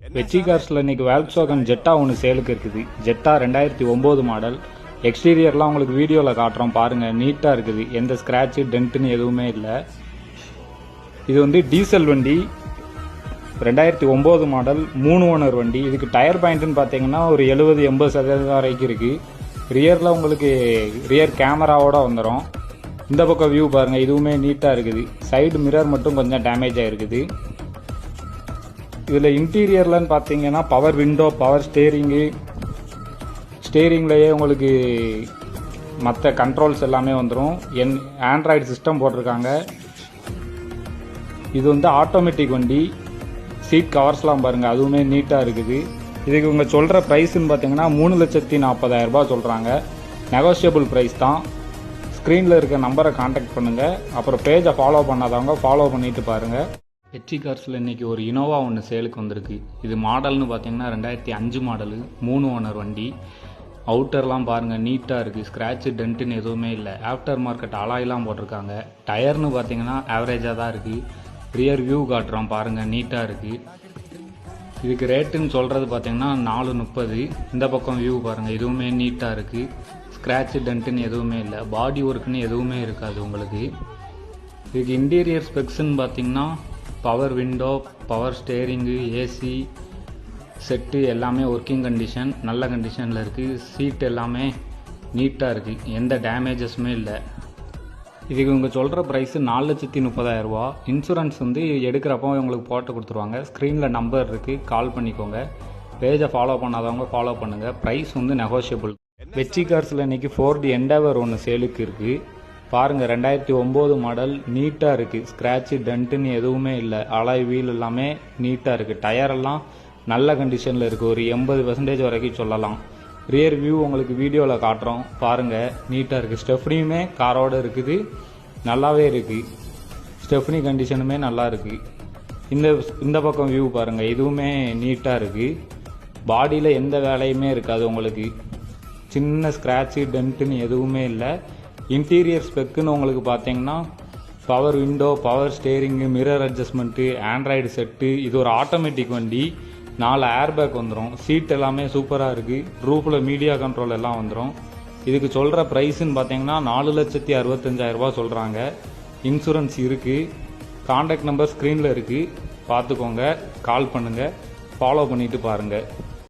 வெச்சி கார்ஸில் இன்னைக்கு வேல்க்ஸ்வாகன் ஜெட்டா ஒன்று சேலுக்கு இருக்குது. ஜெட்டா ரெண்டாயிரத்தி ஒம்பது மாடல் எக்ஸ்டீரியர்லாம் உங்களுக்கு வீடியோவில் காட்டுறோம். பாருங்கள் நீட்டாக இருக்குது. எந்த ஸ்க்ராட்சு டென்ட்டுன்னு எதுவுமே இல்லை. இது வந்து டீசல் வண்டி. ரெண்டாயிரத்தி ஒம்பது மாடல் மூணு ஓனர் வண்டி. இதுக்கு டயர் பாயிண்ட்னு பார்த்தீங்கன்னா ஒரு எழுபது எண்பது சதவீதம் வரைக்கும் இருக்குது ரியரில் உங்களுக்கு ரியர் கேமராவோட வந்துடும் இந்த பக்கம் வியூ பாருங்கள் இதுவுமே நீட்டாக இருக்குது. சைடு மிரர் மட்டும் கொஞ்சம் டேமேஜ் ஆகிருக்குது இதில் இன்டீரியர்லன்னு பார்த்தீங்கன்னா பவர் விண்டோ பவர் ஸ்டேரிங்கு ஸ்டேரிங்லேயே உங்களுக்கு மற்ற கண்ட்ரோல்ஸ் எல்லாமே வந்துடும் என் ஆண்ட்ராய்டு சிஸ்டம் போட்டிருக்காங்க. இது வந்து ஆட்டோமேட்டிக் வண்டி. சீட் கவர்ஸ்லாம் பாருங்கள் அதுவுமே நீட்டாக இருக்குது. இதுக்கு இவங்க சொல்கிற ப்ரைஸ்ன்னு பார்த்தீங்கன்னா மூணு லட்சத்தி நாற்பதாயிரம் சொல்கிறாங்க நெகோஷியபிள் ப்ரைஸ் தான். ஸ்க்ரீனில் இருக்க நம்பரை காண்டாக்ட் பண்ணுங்கள் அப்புறம் பேஜை ஃபாலோ பண்ணாதவங்க ஃபாலோ பண்ணிட்டு பாருங்கள் ஹெச்சி கார்ஸில் இன்றைக்கி ஒரு இனோவா ஒன்று சேலுக்கு வந்திருக்கு. இது மாடல்னு பார்த்தீங்கன்னா ரெண்டாயிரத்தி அஞ்சு மாடலு மூணு ஓனர் வண்டி. அவுட்டர்லாம் பாருங்கள் நீட்டாக இருக்குது ஸ்க்ராட்சு டென்ட்டுன்னு எதுவுமே இல்லை. ஆஃப்டர் மார்க்கெட் அலாயெலாம் போட்டிருக்காங்க. டயர்னு பார்த்தீங்கன்னா ஆவரேஜாக தான் இருக்குது ரியர் வியூ காட்டுறோம் பாருங்கள் நீட்டாக இருக்குது இதுக்கு ரேட்டுன்னு சொல்கிறது பார்த்தீங்கன்னா நாலு முப்பது. இந்த பக்கம் வியூ பாருங்கள் எதுவுமே நீட்டாக இருக்குது ஸ்க்ராட்சு டென்ட்டுன்னு எதுவுமே இல்லை. பாடி ஒர்க்குன்னு எதுவுமே இருக்காது உங்களுக்கு. இதுக்கு இன்டீரியர் ஸ்பெக்ஸ்ன்னு பார்த்தீங்கன்னா power window power steering AC set எல்லாமே ஒர்க்கிங் கண்டிஷன் நல்ல கண்டிஷனில் இருக்குது சீட் எல்லாமே நீட்டாக இருக்குது எந்த டேமேஜஸுமே இல்லை. இதுக்கு இவங்க சொல்கிற ப்ரைஸு நாலு லட்சத்தி முப்பதாயிரரூபா இன்சூரன்ஸ் வந்து எடுக்கிறப்போ உங்களுக்கு போட்டு கொடுத்துருவாங்க. ஸ்க்ரீனில் நம்பர் இருக்குது கால் பண்ணிக்கோங்க. பேஜை ஃபாலோ பண்ணாதவங்க ஃபாலோ பண்ணுங்கள் ப்ரைஸ் வந்து நெகோஷியபிள் வெச்சி கார்ஸில் இன்றைக்கி ஃபோர் டி ஒன்று சேலுக்கு இருக்குது பாருங்கள் ரெண்டாயிரத்தி ஒம்பது மாடல் நீட்டாக இருக்குது ஸ்க்ராட்சு டென்ட்டுன்னு எதுவுமே இல்லை. அலாய் வீல் எல்லாமே நீட்டாக இருக்குது டயரெல்லாம் நல்ல கண்டிஷனில் இருக்குது ஒரு எண்பது பர்சன்டேஜ் வரைக்கும் சொல்லலாம். ரியர் வியூ உங்களுக்கு வீடியோவில் காட்டுறோம். பாருங்கள் நீட்டாக இருக்குது ஸ்டெஃப்னியுமே காரோடு இருக்குது. நல்லாவே இருக்குது ஸ்டெஃப்னி கண்டிஷனுமே நல்லா இருக்குது இந்த இந்த பக்கம் வியூ பாருங்கள் இதுவுமே நீட்டாக இருக்குது பாடியில் எந்த வேலையுமே இருக்காது உங்களுக்கு. சின்ன ஸ்க்ராட்சு டென்ட்டுன்னு எதுவுமே இல்லை. இன்டீரியர் ஸ்பெக்குன்னு உங்களுக்கு பார்த்தீங்கன்னா power window power steering mirror adjustment Android set இது ஒரு ஆட்டோமேட்டிக் வண்டி. நாலு ஏர்பேக் வந்துடும் சீட் எல்லாமே சூப்பராக இருக்குது ரூஃபில் மீடியா கண்ட்ரோல் எல்லாம் வந்துடும் இதுக்கு சொல்கிற ப்ரைஸுன்னு பார்த்தீங்கன்னா நாலு லட்சத்தி அறுபத்தஞ்சாயிரரூபா சொல்கிறாங்க இன்சூரன்ஸ் இருக்குது காண்டாக்ட் நம்பர் ஸ்க்ரீனில் இருக்குது பார்த்துக்கோங்க. கால் பண்ணுங்கள் ஃபாலோ பண்ணிவிட்டு பாருங்கள்